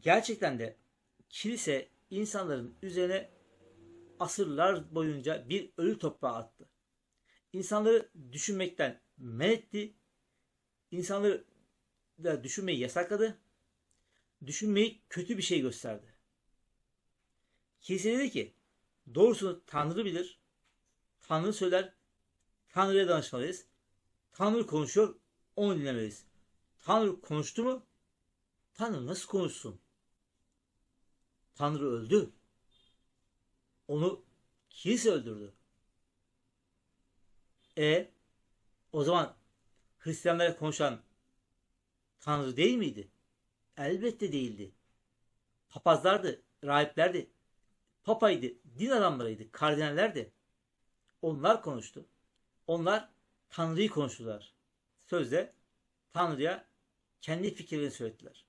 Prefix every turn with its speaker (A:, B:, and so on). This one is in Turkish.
A: gerçekten de kilise insanların üzerine asırlar boyunca bir ölü toprağı attı. İnsanları düşünmekten men etti. İnsanları da düşünmeyi yasakladı. Düşünmeyi kötü bir şey gösterdi. Kilise dedi ki doğrusunu Tanrı bilir. Tanrı söyler. Tanrı'ya danışmalıyız. Tanrı konuşuyor. Onu dinlemeliyiz. Tanrı konuştu mu? Tanrı nasıl konuşsun? Tanrı öldü. Onu kilise öldürdü. E o zaman Hristiyanlara konuşan Tanrı değil miydi? Elbette değildi. Papazlardı, rahiplerdi, papaydı, din adamlarıydı, kardinallerdi. Onlar konuştu. Onlar Tanrı'yı konuştular. Sözde Tanrı'ya kendi fikirlerini söylediler.